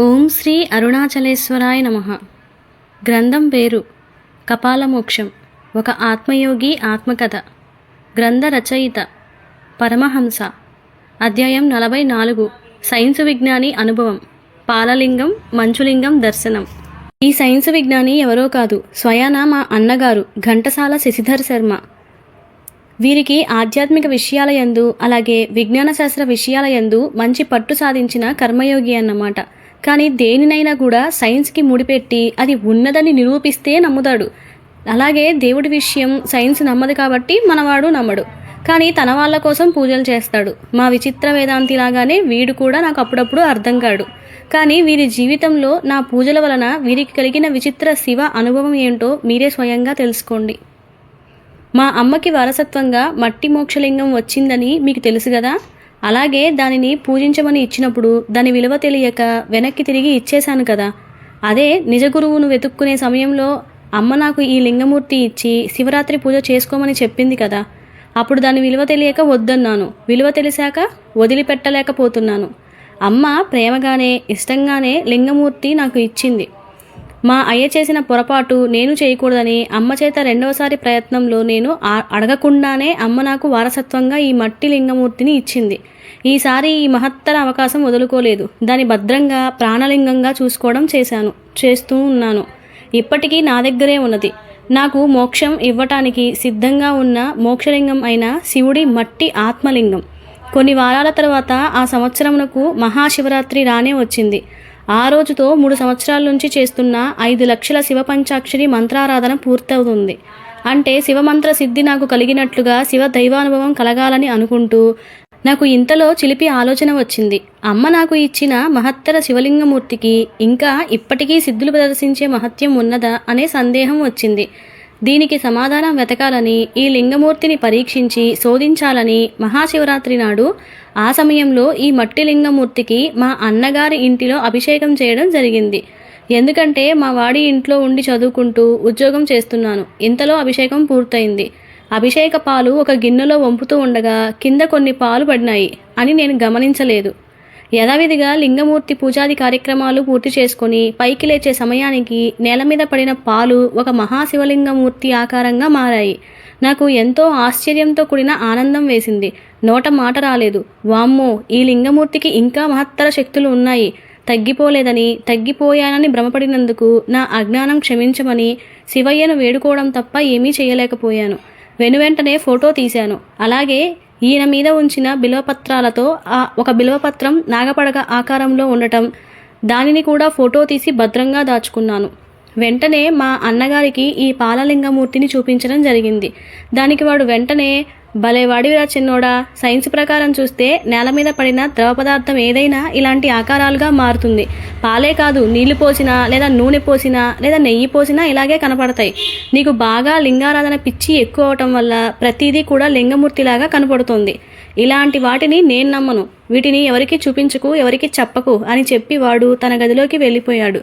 ఓం శ్రీ అరుణాచలేశ్వరాయ నమ. గ్రంథం పేరు కపాలమోక్షం. ఒక ఆత్మయోగి ఆత్మకథ. గ్రంథ రచయిత పరమహంస. అధ్యాయం నలభై నాలుగు. సైన్సు విజ్ఞాని అనుభవం. పాలలింగం మంచులింగం దర్శనం. ఈ సైన్సు విజ్ఞాని ఎవరో కాదు స్వయాన మా అన్నగారు ఘంటసాల శశిధర్ శర్మ. వీరికి ఆధ్యాత్మిక విషయాల యందు అలాగే విజ్ఞాన శాస్త్ర విషయాల యందు మంచి పట్టు సాధించిన కర్మయోగి అన్నమాట. కానీ దేనినైనా కూడా సైన్స్కి ముడిపెట్టి అది ఉన్నదని నిరూపిస్తే నమ్ముతాడు. అలాగే దేవుడి విషయం సైన్స్ నమ్మదు కాబట్టి మనవాడు నమ్మడు. కానీ తన వాళ్ళ కోసం పూజలు చేస్తాడు. మా విచిత్ర వేదాంతి లాగానే వీడు కూడా నాకు అప్పుడప్పుడు అర్థం కాడు. కానీ వీరి జీవితంలో నా పూజల వలన వీరికి కలిగిన విచిత్ర శివ అనుభవం ఏంటో మీరే స్వయంగా తెలుసుకోండి. మా అమ్మకి వారసత్వంగా మట్టి మోక్షలింగం వచ్చిందని మీకు తెలుసు కదా? అలాగే దానిని పూజించమని ఇచ్చినప్పుడు దాని విలువ తెలియక వెనక్కి తిరిగి ఇచ్చేశాను కదా. అదే నిజ గురువును వెతుక్కునే సమయంలో అమ్మ నాకు ఈ లింగమూర్తి ఇచ్చి శివరాత్రి పూజ చేసుకోమని చెప్పింది కదా. అప్పుడు దాని విలువ తెలియక వద్దన్నాను. విలువ తెలిసాక వదిలిపెట్టలేకపోతున్నాను. అమ్మ ప్రేమగానే ఇష్టంగానే లింగమూర్తి నాకు ఇచ్చింది. మా అయ్య చేసిన పొరపాటు నేను చేయకూడదని అమ్మ చేత రెండవసారి ప్రయత్నంలో నేను అడగకుండానే అమ్మ నాకు వారసత్వంగా ఈ మట్టి లింగమూర్తిని ఇచ్చింది. ఈసారి ఈ మహత్తర అవకాశం వదులుకోలేదు. దాని భద్రంగా ప్రాణలింగంగా చూసుకోవడం చేశాను చేస్తూ ఉన్నాను. ఇప్పటికీ నా దగ్గరే ఉన్నది. నాకు మోక్షం ఇవ్వటానికి సిద్ధంగా ఉన్న మోక్షలింగం అయిన శివుడి మట్టి ఆత్మలింగం. కొన్ని వారాల తర్వాత ఆ సంవత్సరమునకు మహాశివరాత్రి రానే వచ్చింది. ఆ రోజుతో మూడు సంవత్సరాల నుంచి చేస్తున్న ఐదు లక్షల శివ పంచాక్షరి మంత్రారాధన పూర్తవుతుంది. అంటే శివమంత్ర సిద్ధి నాకు కలిగినట్లుగా శివ దైవానుభవం కలగాలని అనుకుంటూ నాకు ఇంతలో చిలిపి ఆలోచన వచ్చింది. అమ్మ నాకు ఇచ్చిన మహత్తర శివలింగమూర్తికి ఇంకా ఇప్పటికీ సిద్ధులు ప్రదర్శించే మహత్యం ఉన్నదా అనే సందేహం వచ్చింది. దీనికి సమాధానం వెతకాలని ఈ లింగమూర్తిని పరీక్షించి శోధించాలని మహాశివరాత్రి నాడు ఆ సమయంలో ఈ మట్టి లింగమూర్తికి మా అన్నగారి ఇంటిలో అభిషేకం చేయడం జరిగింది. ఎందుకంటే మా వాడి ఇంట్లో ఉండి చదువుకుంటూ ఉద్యోగం చేస్తున్నాను. ఇంతలో అభిషేకం పూర్తయింది. అభిషేక పాలు ఒక గిన్నెలో వంపుతూ ఉండగా కింద కొన్ని పాలు పడినాయి అని నేను గమనించలేదు. యథావిధిగా లింగమూర్తి పూజాది కార్యక్రమాలు పూర్తి చేసుకుని పైకి లేచే సమయానికి నేల మీద పడిన పాలు ఒక మహాశివలింగమూర్తి ఆకారంగా మారాయి. నాకు ఎంతో ఆశ్చర్యంతో కూడిన ఆనందం వేసింది. నోట మాట రాలేదు. వామ్మో ఈ లింగమూర్తికి ఇంకా మహత్తర శక్తులు ఉన్నాయి. తగ్గిపోలేదని తగ్గిపోయానని భ్రమపడినందుకు నా అజ్ఞానం క్షమించమని శివయ్యను వేడుకోవడం తప్ప ఏమీ చేయలేకపోయాను. వెనువెంటనే ఫోటో తీశాను. అలాగే ఈయన మీద ఉంచిన బిల్వపత్రాలతో ఆ ఒక బిల్వపత్రం నాగపడగ ఆకారంలో ఉండటం. దానిని కూడా ఫోటో తీసి భద్రంగా దాచుకున్నాను. వెంటనే మా అన్నగారికి ఈ పాలలింగమూర్తిని చూపించడం జరిగింది. దానికి వాడు వెంటనే భలేవాడివిరా చిన్నోడా సైన్స్ ప్రకారం చూస్తే నేల మీద పడిన ద్రవ పదార్థం ఏదైనా ఇలాంటి ఆకారాలుగా మారుతుంది. పాలే కాదు నీళ్ళు పోసినా లేదా నూనె పోసినా లేదా నెయ్యి పోసినా ఇలాగే కనపడతాయి. నీకు బాగా లింగారాధన పిచ్చి ఎక్కువ అవటం వల్ల ప్రతిదీ కూడా లింగమూర్తిలాగా కనపడుతుంది. ఇలాంటి వాటిని నేను నమ్మను. వీటిని ఎవరికి చూపించుకు ఎవరికి చెప్పకు అని చెప్పి వాడు తన గదిలోకి వెళ్ళిపోయాడు.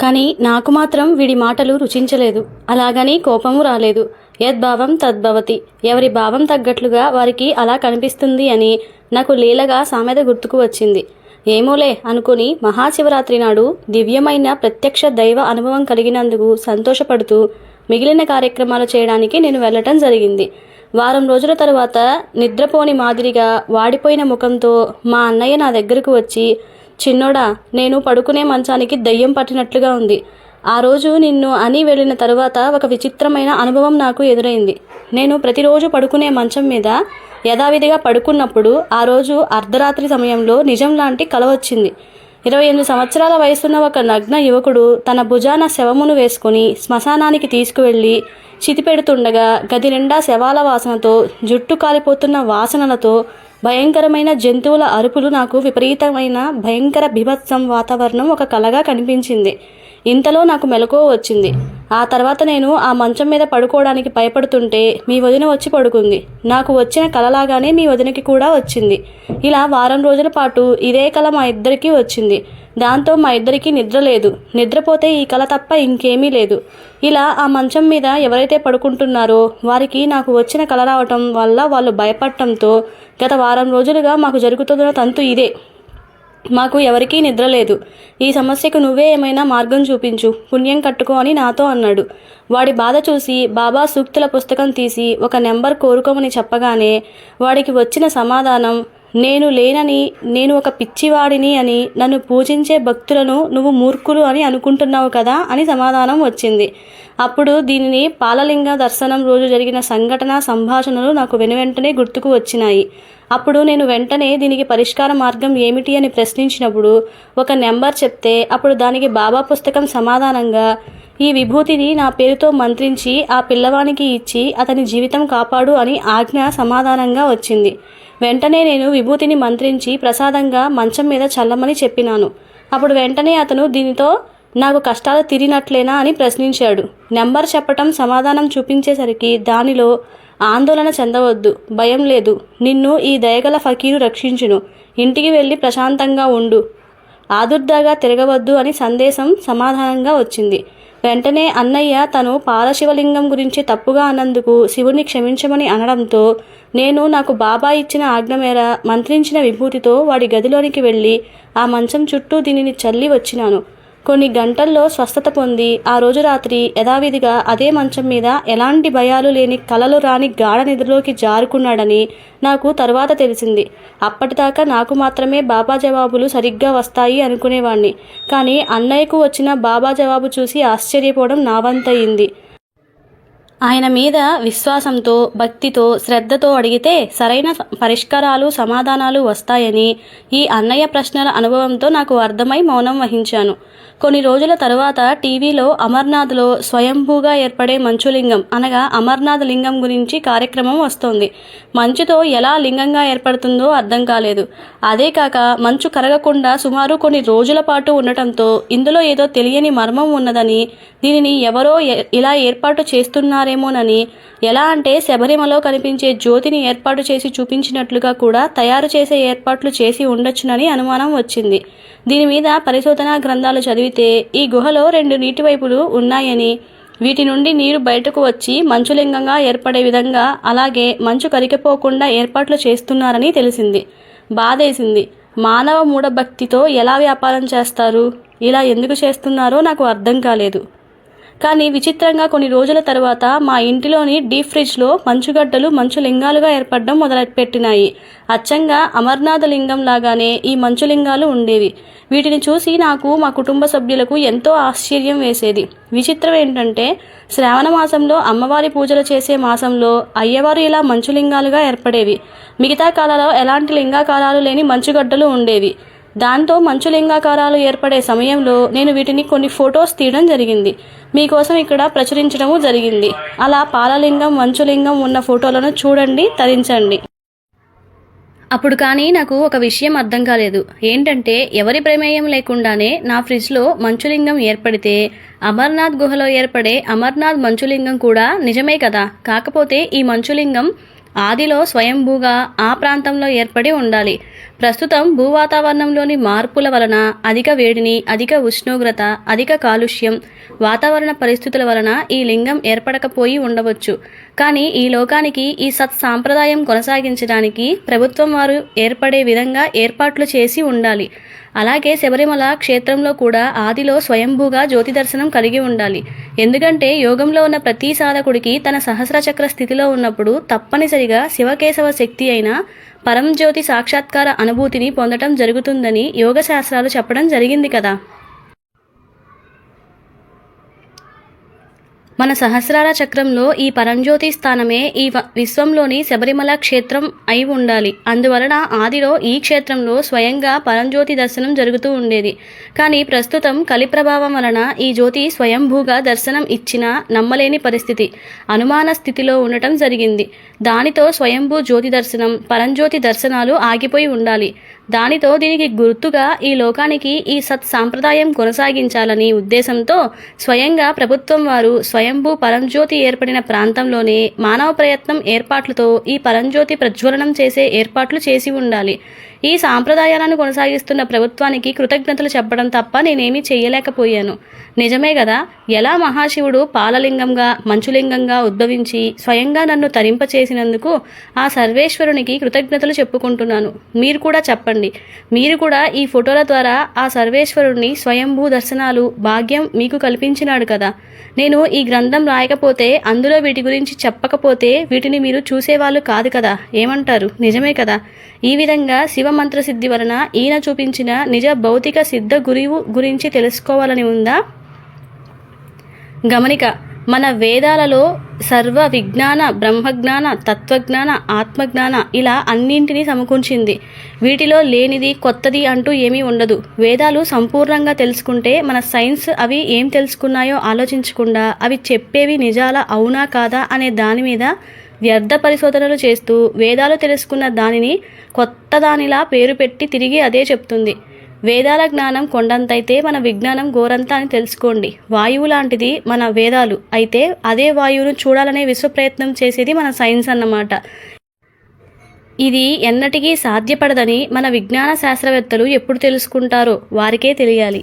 కానీ నాకు మాత్రం వీడి మాటలు రుచించలేదు. అలాగని కోపము రాలేదు. యద్భావం తద్భవతి. ఎవరి భావం తగ్గట్లుగా వారికి అలా కనిపిస్తుంది అని నాకు లీలగా సామెత గుర్తుకు వచ్చింది. ఏమోలే అనుకుని మహాశివరాత్రి నాడు దివ్యమైన ప్రత్యక్ష దైవ అనుభవం కలిగినందుకు సంతోషపడుతూ మిగిలిన కార్యక్రమాలు చేయడానికి నేను వెళ్ళటం జరిగింది. వారం రోజుల తర్వాత నిద్రపోని మాదిరిగా వాడిపోయిన ముఖంతో మా అన్నయ్య నా దగ్గరకు వచ్చి చిన్నోడా నేను పడుకునే మంచానికి దయ్యం పట్టినట్లుగా ఉంది. ఆ రోజు నిన్ను అని వెళ్ళిన తరువాత ఒక విచిత్రమైన అనుభవం నాకు ఎదురైంది. నేను ప్రతిరోజు పడుకునే మంచం మీద యథావిధిగా పడుకున్నప్పుడు ఆ రోజు అర్ధరాత్రి సమయంలో నిజం లాంటి కల వచ్చింది. ఇరవై ఎనిమిది సంవత్సరాల వయసున్న ఒక నగ్న యువకుడు తన భుజాన శవమును వేసుకుని శ్మశానానికి తీసుకువెళ్ళి చితిపెడుతుండగా గది నిండా శవాల వాసనతో జుట్టు కాలిపోతున్న వాసనలతో భయంకరమైన జంతువుల అరుపులు నాకు విపరీతమైన భయంకర బిభత్సం వాతావరణం ఒక కలగా కనిపించింది. ఇంతలో నాకు మెలకువ వచ్చింది. ఆ తర్వాత నేను ఆ మంచం మీద పడుకోవడానికి భయపడుతుంటే మీ వదిన వచ్చి పడుకుంది. నాకు వచ్చిన కలలాగానే మీ వదినకి కూడా వచ్చింది. ఇలా వారం రోజుల పాటు ఇదే కళ మా ఇద్దరికీ వచ్చింది. దాంతో మా ఇద్దరికీ నిద్ర లేదు. నిద్రపోతే ఈ కళ తప్ప ఇంకేమీ లేదు. ఇలా ఆ మంచం మీద ఎవరైతే పడుకుంటున్నారో వారికి నాకు వచ్చిన కళ రావటం వల్ల వాళ్ళు భయపడటంతో గత వారం రోజులుగా మాకు జరుగుతున్న తంతు ఇదే. మాకు ఎవరికీ నిద్ర లేదు. ఈ సమస్యకు నువ్వే ఏమైనా మార్గం చూపించు. పుణ్యం కట్టుకో అని నాతో అన్నాడు. వాడి బాధ చూసి బాబా సూక్తుల పుస్తకం తీసి ఒక నెంబర్ కోరుకోమని చెప్పగానే వాడికి వచ్చిన సమాధానం నేను లేనని నేను ఒక పిచ్చివాడిని అని నన్ను పూజించే భక్తులను నువ్వు మూర్ఖులు అని అనుకుంటున్నావు కదా అని సమాధానం వచ్చింది. అప్పుడు దీనిని పాలలింగ దర్శనం రోజు జరిగిన సంఘటన సంభాషణలు నాకు వెనువెంటనే గుర్తుకు వచ్చినాయి. అప్పుడు నేను వెంటనే దీనికి పరిష్కార మార్గం ఏమిటి అని ప్రశ్నించినప్పుడు ఒక నెంబర్ చెప్తే అప్పుడు దానికి బాబా పుస్తకం సమాధానంగా ఈ విభూతిని నా పేరుతో మంత్రించి ఆ పిల్లవానికి ఇచ్చి అతని జీవితం కాపాడు అని ఆజ్ఞ సమాధానంగా వచ్చింది. వెంటనే నేను విభూతిని మంత్రించి ప్రసాదంగా మంచం మీద చల్లమని చెప్పినాను. అప్పుడు వెంటనే అతను దీనితో నాకు కష్టాలు తీరినట్లేనా? అని ప్రశ్నించాడు. నెంబర్ చెప్పటం సమాధానం చూపించేసరికి దానిలో ఆందోళన చెందవద్దు భయం లేదు. నిన్ను ఈ దయగల ఫకీరు రక్షించును. ఇంటికి వెళ్ళి ప్రశాంతంగా ఉండు. ఆదుర్దాగా తిరగవద్దు అని సందేశం సమాధానంగా వచ్చింది. వెంటనే అన్నయ్య తను పారశివలింగం గురించి తప్పుగా అన్నందుకు శివుని క్షమించమని అనడంతో నేను నాకు బాబా ఇచ్చిన ఆజ్ఞ మేర మంత్రించిన విభూతితో వాడి గదిలోనికి వెళ్ళి ఆ మంచం చుట్టూ దీనిని చల్లి వచ్చినాను. కొన్ని గంటల్లో స్వస్థత పొంది ఆ రోజు రాత్రి యథావిధిగా అదే మంచం మీద ఎలాంటి భయాలు లేని కలలు రాని గాఢ నిద్రలోకి జారుకున్నాడని నాకు తర్వాత తెలిసింది. అప్పటిదాకా నాకు మాత్రమే బాబా జవాబులు సరిగ్గా వస్తాయి అనుకునేవాణ్ణి. కానీ అన్నయ్యకు వచ్చిన బాబా జవాబు చూసి ఆశ్చర్యపోవడం నా వంతయింది. ఆయన మీద విశ్వాసంతో భక్తితో శ్రద్ధతో అడిగితే సరైన పరిష్కారాలు సమాధానాలు వస్తాయని ఈ అన్నయ్య ప్రశ్నల అనుభవంతో నాకు అర్థమై మౌనం వహించాను. కొన్ని రోజుల తరువాత టీవీలో అమర్నాథ్లో స్వయంభూగా ఏర్పడే మంచులింగం అనగా అమర్నాథ్ లింగం గురించి కార్యక్రమం వస్తోంది. మంచుతో ఎలా లింగంగా ఏర్పడుతుందో అర్థం కాలేదు. అదే కాక మంచు కరగకుండా సుమారు కొన్ని రోజుల పాటు ఉండటంతో ఇందులో ఏదో తెలియని మర్మం ఉన్నదని దీనిని ఎవరో ఇలా ఏర్పాటు చేస్తున్నారేమోనని ఎలా అంటే శబరిమలో కనిపించే జ్యోతిని ఏర్పాటు చేసి చూపించినట్లుగా కూడా తయారు చేసే ఏర్పాట్లు చేసి ఉండొచ్చునని అనుమానం వచ్చింది. దీని మీద పరిశోధనా గ్రంథాలు చదివితే ఈ గుహలో రెండు నీటి వైపులు ఉన్నాయని వీటి నుండి నీరు బయటకు వచ్చి మంచులింగంగా ఏర్పడే విధంగా అలాగే మంచు కరిగిపోకుండా ఏర్పాట్లు చేస్తున్నారని తెలిసింది. బాధేసింది. మానవ మూఢభక్తితో ఎలా వ్యాపారం చేస్తారు? ఇలా ఎందుకు చేస్తున్నారో నాకు అర్థం కాలేదు. కానీ విచిత్రంగా కొన్ని రోజుల తర్వాత మా ఇంటిలోని డీప్ ఫ్రిడ్జ్లో మంచుగడ్డలు మంచు లింగాలుగా ఏర్పడడం మొదలుపెట్టినాయి. అచ్చంగా అమర్నాథ లింగం లాగానే ఈ మంచు లింగాలు ఉండేవి. వీటిని చూసి నాకు మా కుటుంబ సభ్యులకు ఎంతో ఆశ్చర్యం వేసేది. విచిత్రం ఏంటంటే శ్రావణ మాసంలో అమ్మవారి పూజలు చేసే మాసంలో అయ్యవారు ఇలా మంచు లింగాలుగా ఏర్పడేవి. మిగతా కాలాల్లో ఎలాంటి లింగాకారాలు లేని మంచుగడ్డలు ఉండేవి. దాంతో మంచు లింగాకారాలు ఏర్పడే సమయంలో నేను వీటిని కొన్ని ఫొటోస్ తీయడం జరిగింది. మీకోసం ఇక్కడ ప్రచురించడము జరిగింది. అలా పాలలింగం మంచులింగం ఉన్న ఫోటోలను చూడండి తరించండి. అప్పుడు కానీ నాకు ఒక విషయం అర్థం కాలేదు. ఏంటంటే ఎవరి ప్రమేయం లేకుండానే నా ఫ్రిడ్జ్లో మంచులింగం ఏర్పడితే అమర్నాథ్ గుహలో ఏర్పడే అమర్నాథ్ మంచులింగం కూడా నిజమే కదా? కాకపోతే ఈ మంచులింగం ఆదిలో స్వయంభూగా ఆ ప్రాంతంలో ఏర్పడి ఉండాలి. ప్రస్తుతం భూవాతావరణంలోని మార్పుల వలన అధిక వేడిని అధిక ఉష్ణోగ్రత అధిక కాలుష్యం వాతావరణ పరిస్థితుల వలన ఈ లింగం ఏర్పడకపోయి ఉండవచ్చు. కానీ ఈ లోకానికి ఈ సత్ సాంప్రదాయం కొనసాగించడానికి ప్రభుత్వం వారు ఏర్పడే విధంగా ఏర్పాట్లు చేసి ఉండాలి. అలాగే శబరిమల క్షేత్రంలో కూడా ఆదిలో స్వయంభూగా జ్యోతి దర్శనం కలిగి ఉండాలి. ఎందుకంటే యోగంలో ఉన్న ప్రతి సాధకుడికి తన సహస్రచక్ర స్థితిలో ఉన్నప్పుడు తప్పనిసరిగా శివకేశవ శక్తి అయిన పరంజ్యోతి సాక్షాత్కార అనుభూతిని పొందటం జరుగుతుందని యోగ శాస్త్రాలు చెప్పడం జరిగింది కదా. మన సహస్రార చక్రంలో ఈ పరంజ్యోతి స్థానమే ఈ వ- విశ్వంలోని శబరిమల క్షేత్రం అయి ఉండాలి. అందువలన ఆదిలో ఈ క్షేత్రంలో స్వయంగా పరంజ్యోతి దర్శనం జరుగుతూ ఉండేది. కానీ ప్రస్తుతం కలి ప్రభావం వలన ఈ జ్యోతి స్వయంభూగా దర్శనం ఇచ్చినా నమ్మలేని పరిస్థితి. అనుమాన స్థితిలో ఉండటం జరిగింది. దానితో స్వయంభూ జ్యోతి దర్శనం పరంజ్యోతి దర్శనాలు ఆగిపోయి ఉండాలి. దానితో దీనికి గుర్తుగా ఈ లోకానికి ఈ సత్ సాంప్రదాయం కొనసాగించాలని ఉద్దేశంతో స్వయంగా ప్రభుత్వం వారు స్వయంభూ పరంజ్యోతి ఏర్పడిన ప్రాంతంలోనే మానవ ప్రయత్నం ఏర్పాట్లతో ఈ పరంజ్యోతి ప్రజ్వలనం చేసే ఏర్పాట్లు చేసి ఉండాలి. ఈ సాంప్రదాయాలను కొనసాగిస్తున్న ప్రభుత్వానికి కృతజ్ఞతలు చెప్పడం తప్ప నేనేమీ చేయలేకపోయాను. నిజమే కదా ఎలా మహాశివుడు పాలలింగంగా మంచులింగంగా ఉద్భవించి స్వయంగా నన్ను తరింపచేసినందుకు ఆ సర్వేశ్వరునికి కృతజ్ఞతలు చెప్పుకుంటున్నాను. మీరు కూడా చెప్పండి. మీరు కూడా ఈ ఫోటోల ద్వారా ఆ సర్వేశ్వరుణ్ణి స్వయంభూ దర్శనాలు భాగ్యం మీకు కల్పించినాడు కదా. నేను ఈ గ్రంథం రాయకపోతే అందులో వీటి గురించి చెప్పకపోతే వీటిని మీరు చూసేవాళ్ళు కాదు కదా. ఏమంటారు? నిజమే కదా. ఈ విధంగా శివ మంత్రసిద్ధి వలన ఈయన చూపించిన నిజ భౌతిక సిద్ధ గురువు గురించి తెలుసుకోవాలని ఉందా? గమనిక మన వేదాలలో సర్వ విజ్ఞాన బ్రహ్మజ్ఞాన తత్వజ్ఞాన ఆత్మజ్ఞాన ఇలా అన్నింటినీ సమకూర్చింది. వీటిలో లేనిది కొత్తది అంటూ ఏమీ ఉండదు. వేదాలు సంపూర్ణంగా తెలుసుకుంటే మన సైన్స్ అవి ఏం తెలుసుకున్నాయో ఆలోచించకుండా అవి చెప్పేవి నిజాల అవునా కాదా అనే దాని మీద వ్యర్థ పరిశోధనలు చేస్తూ వేదాలు తెలుసుకున్న దానిని కొత్త దానిలా పేరు పెట్టి తిరిగి అదే చెప్తుంది. వేదాల జ్ఞానం కొండంతైతే మన విజ్ఞానం గోరంతా అని తెలుసుకోండి. వాయువు లాంటిది మన వేదాలు. అయితే అదే వాయువును చూడాలనే విశ్వప్రయత్నం చేసేది మన సైన్స్ అన్నమాట. ఇది ఎన్నటికీ సాధ్యపడదని మన విజ్ఞాన శాస్త్రవేత్తలు ఎప్పుడు తెలుసుకుంటారో వారికే తెలియాలి.